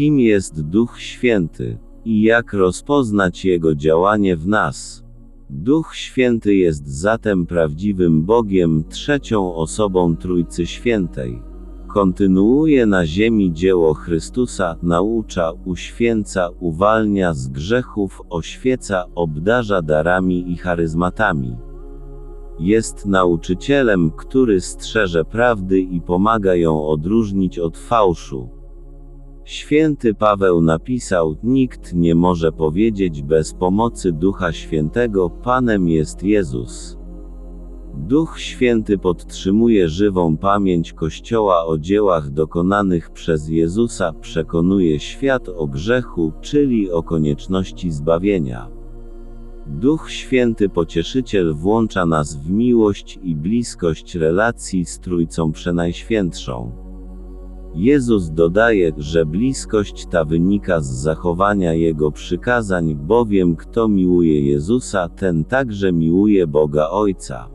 Kim jest Duch Święty i jak rozpoznać Jego działanie w nas? Duch Święty jest zatem prawdziwym Bogiem, trzecią osobą Trójcy Świętej. Kontynuuje na ziemi dzieło Chrystusa, naucza, uświęca, uwalnia z grzechów, oświeca, obdarza darami i charyzmatami. Jest nauczycielem, który strzeże prawdy i pomaga ją odróżnić od fałszu. Święty Paweł napisał: Nikt nie może powiedzieć bez pomocy Ducha Świętego: Panem jest Jezus. Duch Święty podtrzymuje żywą pamięć Kościoła o dziełach dokonanych przez Jezusa, przekonuje świat o grzechu, czyli o konieczności zbawienia. Duch Święty Pocieszyciel włącza nas w miłość i bliskość relacji z Trójcą Przenajświętszą. Jezus dodaje, że bliskość ta wynika z zachowania Jego przykazań, bowiem kto miłuje Jezusa, ten także miłuje Boga Ojca.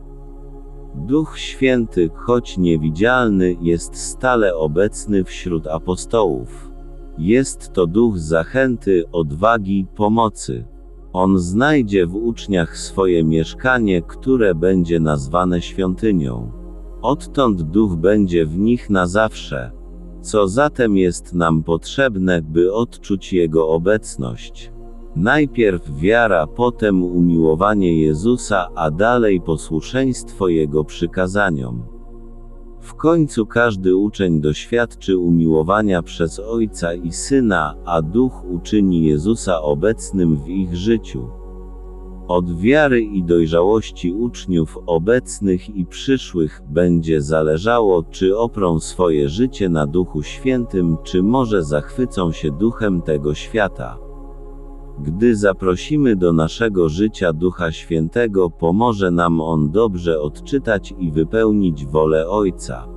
Duch Święty, choć niewidzialny, jest stale obecny wśród apostołów. Jest to duch zachęty, odwagi, pomocy. On znajdzie w uczniach swoje mieszkanie, które będzie nazwane świątynią. Odtąd duch będzie w nich na zawsze. Co zatem jest nam potrzebne, by odczuć Jego obecność? Najpierw wiara, potem umiłowanie Jezusa, a dalej posłuszeństwo Jego przykazaniom. W końcu każdy uczeń doświadczy umiłowania przez Ojca i Syna, a Duch uczyni Jezusa obecnym w ich życiu. Od wiary i dojrzałości uczniów obecnych i przyszłych będzie zależało, czy oprą swoje życie na Duchu Świętym, czy może zachwycą się duchem tego świata. Gdy zaprosimy do naszego życia Ducha Świętego, pomoże nam On dobrze odczytać i wypełnić wolę Ojca.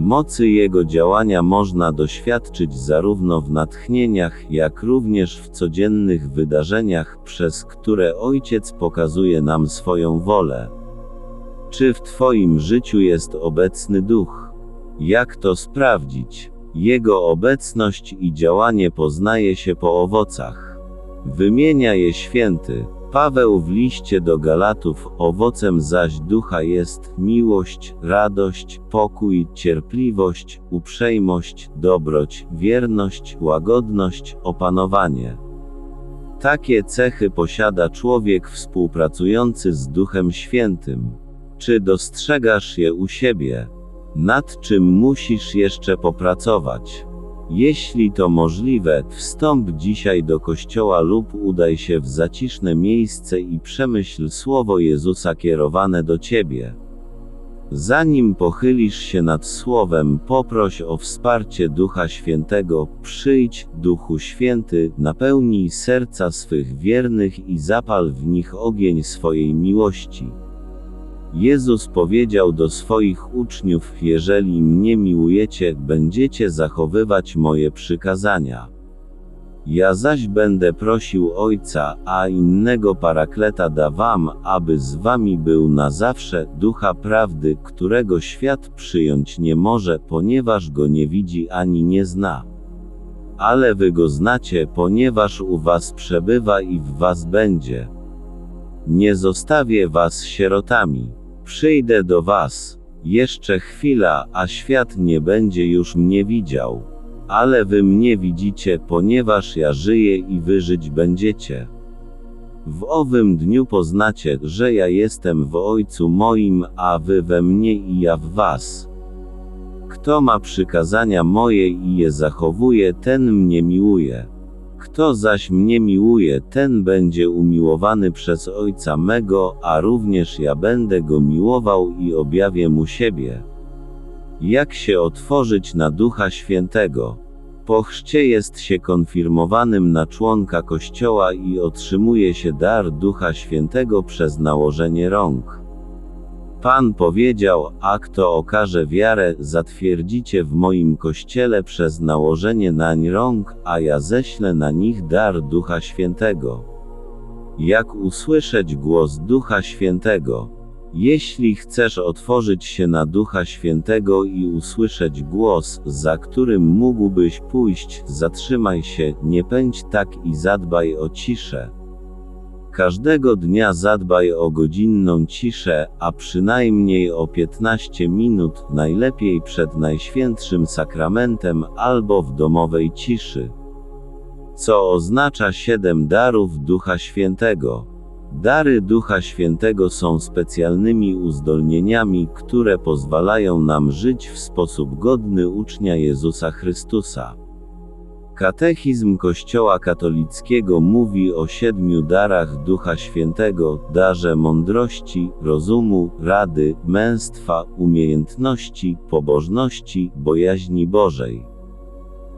Mocy Jego działania można doświadczyć zarówno w natchnieniach, jak również w codziennych wydarzeniach, przez które Ojciec pokazuje nam swoją wolę. Czy w Twoim życiu jest obecny Duch? Jak to sprawdzić? Jego obecność i działanie poznaje się po owocach. Wymienia je święty. Paweł w liście do Galatów, owocem zaś ducha jest miłość, radość, pokój, cierpliwość, uprzejmość, dobroć, wierność, łagodność, opanowanie. Takie cechy posiada człowiek współpracujący z Duchem Świętym. Czy dostrzegasz je u siebie? Nad czym musisz jeszcze popracować? Jeśli to możliwe, wstąp dzisiaj do kościoła lub udaj się w zaciszne miejsce i przemyśl słowo Jezusa kierowane do ciebie. Zanim pochylisz się nad słowem, poproś o wsparcie Ducha Świętego, przyjdź, Duchu Święty, napełnij serca swych wiernych i zapal w nich ogień swojej miłości. Jezus powiedział do swoich uczniów: Jeżeli mnie miłujecie, będziecie zachowywać moje przykazania. Ja zaś będę prosił Ojca, a innego parakleta da wam, aby z wami był na zawsze, ducha prawdy, którego świat przyjąć nie może, ponieważ go nie widzi ani nie zna. Ale wy go znacie, ponieważ u was przebywa i w was będzie. Nie zostawię was sierotami. Przyjdę do was. Jeszcze chwila, a świat nie będzie już mnie widział. Ale wy mnie widzicie, ponieważ ja żyję i wy żyć będziecie. W owym dniu poznacie, że ja jestem w Ojcu moim, a wy we mnie i ja w was. Kto ma przykazania moje i je zachowuje, ten mnie miłuje. Kto zaś mnie miłuje, ten będzie umiłowany przez Ojca mego, a również ja będę go miłował i objawię mu siebie. Jak się otworzyć na Ducha Świętego? Po chrzcie jest się konfirmowanym na członka Kościoła i otrzymuje się dar Ducha Świętego przez nałożenie rąk. Pan powiedział, a kto okaże wiarę, zatwierdzicie w moim kościele przez nałożenie nań rąk, a ja ześlę na nich dar Ducha Świętego. Jak usłyszeć głos Ducha Świętego? Jeśli chcesz otworzyć się na Ducha Świętego i usłyszeć głos, za którym mógłbyś pójść, zatrzymaj się, nie pędź tak i zadbaj o ciszę. Każdego dnia zadbaj o godzinną ciszę, a przynajmniej o 15 minut, najlepiej przed Najświętszym Sakramentem albo w domowej ciszy. Co oznacza siedem darów Ducha Świętego. Dary Ducha Świętego są specjalnymi uzdolnieniami, które pozwalają nam żyć w sposób godny ucznia Jezusa Chrystusa. Katechizm Kościoła katolickiego mówi o siedmiu darach Ducha Świętego, darze mądrości, rozumu, rady, męstwa, umiejętności, pobożności, bojaźni Bożej.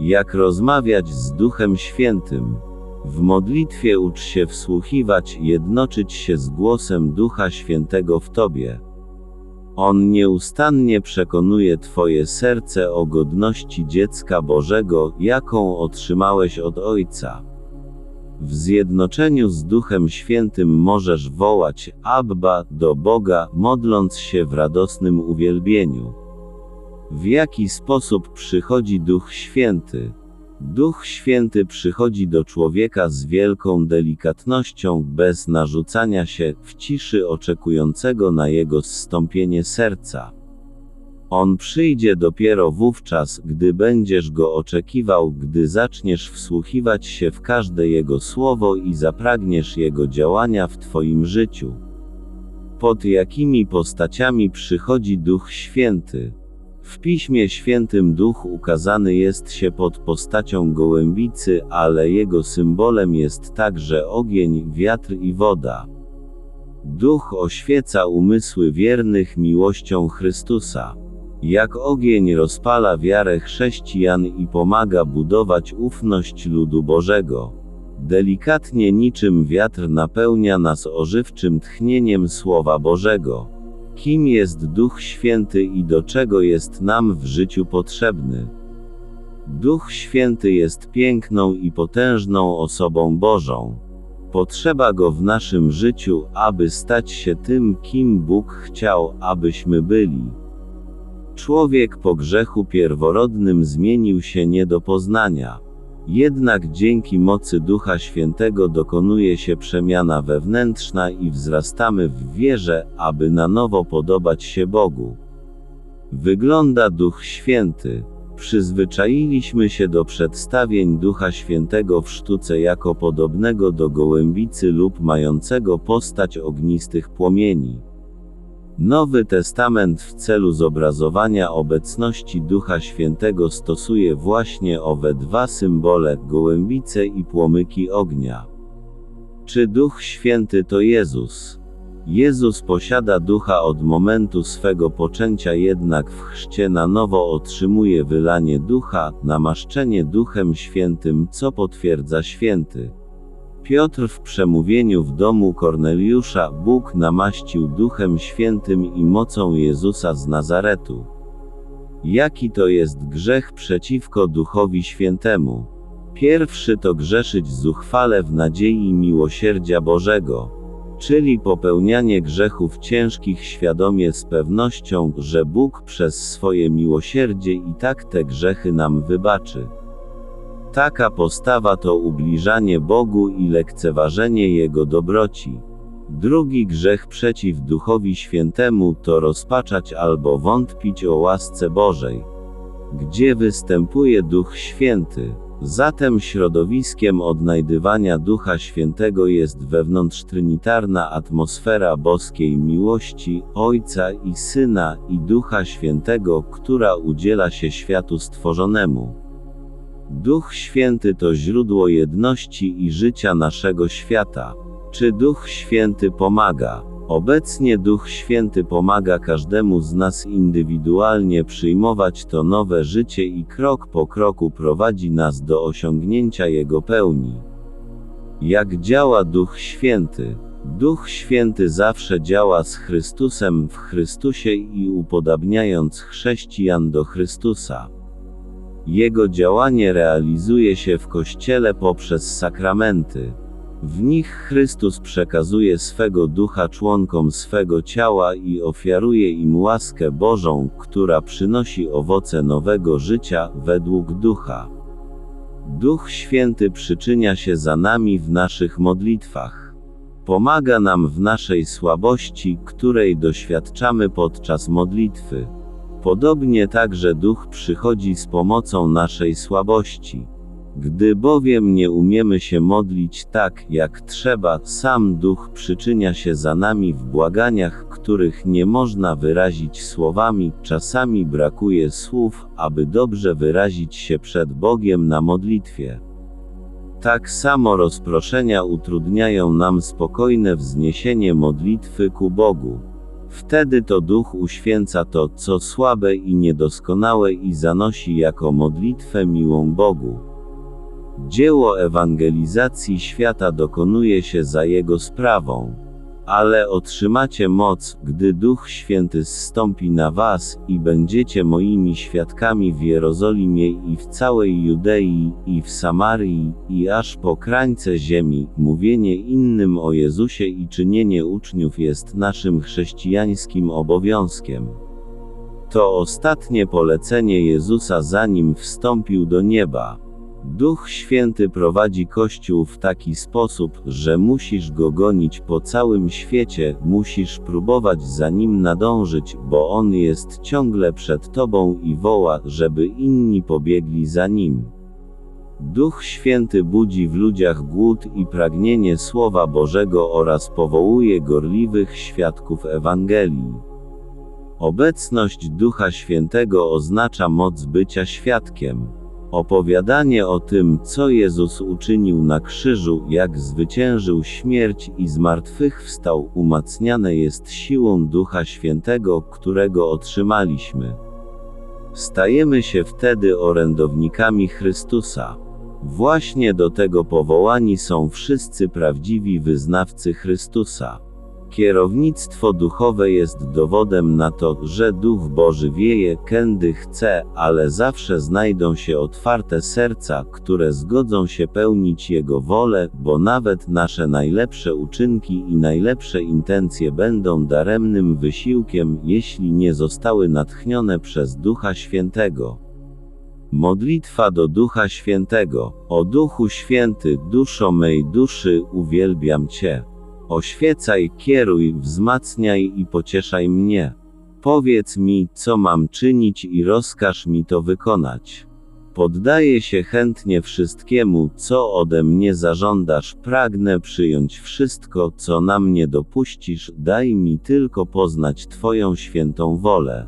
Jak rozmawiać z Duchem Świętym? W modlitwie ucz się wsłuchiwać, jednoczyć się z głosem Ducha Świętego w Tobie. On nieustannie przekonuje Twoje serce o godności dziecka Bożego, jaką otrzymałeś od Ojca. W zjednoczeniu z Duchem Świętym możesz wołać Abba do Boga, modląc się w radosnym uwielbieniu. W jaki sposób przychodzi Duch Święty? Duch Święty przychodzi do człowieka z wielką delikatnością, bez narzucania się, w ciszy oczekującego na jego zstąpienie serca. On przyjdzie dopiero wówczas, gdy będziesz go oczekiwał, gdy zaczniesz wsłuchiwać się w każde jego słowo i zapragniesz jego działania w Twoim życiu. Pod jakimi postaciami przychodzi Duch Święty? W Piśmie Świętym Duch ukazany jest się pod postacią gołębicy, ale jego symbolem jest także ogień, wiatr i woda. Duch oświeca umysły wiernych miłością Chrystusa. Jak ogień rozpala wiarę chrześcijan i pomaga budować ufność ludu Bożego. Delikatnie niczym wiatr napełnia nas ożywczym tchnieniem Słowa Bożego. Kim jest Duch Święty i do czego jest nam w życiu potrzebny? Duch Święty jest piękną i potężną osobą Bożą. Potrzeba go w naszym życiu, aby stać się tym, kim Bóg chciał, abyśmy byli. Człowiek po grzechu pierworodnym zmienił się nie do poznania. Jednak dzięki mocy Ducha Świętego dokonuje się przemiana wewnętrzna i wzrastamy w wierze, aby na nowo podobać się Bogu. Wygląda Duch Święty. Przyzwyczailiśmy się do przedstawień Ducha Świętego w sztuce jako podobnego do gołębicy lub mającego postać ognistych płomieni. Nowy Testament w celu zobrazowania obecności Ducha Świętego stosuje właśnie owe dwa symbole gołębice i płomyki ognia. Czy Duch Święty to Jezus? Jezus posiada ducha od momentu swego poczęcia, jednak w chrzcie na nowo otrzymuje wylanie ducha, namaszczenie Duchem Świętym, co potwierdza święty. Piotr w przemówieniu w domu Korneliusza Bóg namaścił Duchem Świętym i mocą Jezusa z Nazaretu. Jaki to jest grzech przeciwko Duchowi Świętemu? Pierwszy to grzeszyć zuchwale w nadziei miłosierdzia Bożego, czyli popełnianie grzechów ciężkich świadomie z pewnością, że Bóg przez swoje miłosierdzie i tak te grzechy nam wybaczy. Taka postawa to ubliżanie Bogu i lekceważenie Jego dobroci. Drugi grzech przeciw Duchowi Świętemu to rozpaczać albo wątpić o łasce Bożej. Gdzie występuje Duch Święty? Zatem środowiskiem odnajdywania Ducha Świętego jest wewnątrztrynitarna atmosfera boskiej miłości, Ojca i Syna i Ducha Świętego, która udziela się światu stworzonemu. Duch Święty to źródło jedności i życia naszego świata. Czy Duch Święty pomaga? Obecnie Duch Święty pomaga każdemu z nas indywidualnie przyjmować to nowe życie i krok po kroku prowadzi nas do osiągnięcia Jego pełni. Jak działa Duch Święty? Duch Święty zawsze działa z Chrystusem w Chrystusie i upodabniając chrześcijan do Chrystusa. Jego działanie realizuje się w Kościele poprzez sakramenty. W nich Chrystus przekazuje swego ducha członkom swego ciała i ofiaruje im łaskę Bożą, która przynosi owoce nowego życia według ducha. Duch Święty przyczynia się za nami w naszych modlitwach. Pomaga nam w naszej słabości, której doświadczamy podczas modlitwy. Podobnie także Duch przychodzi z pomocą naszej słabości. Gdy bowiem nie umiemy się modlić tak, jak trzeba, sam Duch przyczynia się za nami w błaganiach, których nie można wyrazić słowami, czasami brakuje słów, aby dobrze wyrazić się przed Bogiem na modlitwie. Tak samo rozproszenia utrudniają nam spokojne wzniesienie modlitwy ku Bogu. Wtedy to Duch uświęca to, co słabe i niedoskonałe i zanosi jako modlitwę miłą Bogu. Dzieło ewangelizacji świata dokonuje się za Jego sprawą. Ale otrzymacie moc, gdy Duch Święty zstąpi na was, i będziecie moimi świadkami w Jerozolimie i w całej Judei, i w Samarii, i aż po krańce ziemi. Mówienie innym o Jezusie i czynienie uczniów jest naszym chrześcijańskim obowiązkiem. To ostatnie polecenie Jezusa zanim wstąpił do nieba. Duch Święty prowadzi Kościół w taki sposób, że musisz go gonić po całym świecie, musisz próbować za nim nadążyć, bo on jest ciągle przed tobą i woła, żeby inni pobiegli za nim. Duch Święty budzi w ludziach głód i pragnienie Słowa Bożego oraz powołuje gorliwych świadków Ewangelii. Obecność Ducha Świętego oznacza moc bycia świadkiem. Opowiadanie o tym, co Jezus uczynił na krzyżu, jak zwyciężył śmierć i zmartwychwstał, umacniane jest siłą Ducha Świętego, którego otrzymaliśmy. Stajemy się wtedy orędownikami Chrystusa. Właśnie do tego powołani są wszyscy prawdziwi wyznawcy Chrystusa. Kierownictwo duchowe jest dowodem na to, że Duch Boży wieje, kędy chce, ale zawsze znajdą się otwarte serca, które zgodzą się pełnić Jego wolę, bo nawet nasze najlepsze uczynki i najlepsze intencje będą daremnym wysiłkiem, jeśli nie zostały natchnione przez Ducha Świętego. Modlitwa do Ducha Świętego. O Duchu Święty, duszo mej duszy, uwielbiam Cię. Oświecaj, kieruj, wzmacniaj i pocieszaj mnie. Powiedz mi, co mam czynić i rozkaż mi to wykonać. Poddaję się chętnie wszystkiemu, co ode mnie zażądasz, pragnę przyjąć wszystko, co na mnie dopuścisz, daj mi tylko poznać Twoją świętą wolę.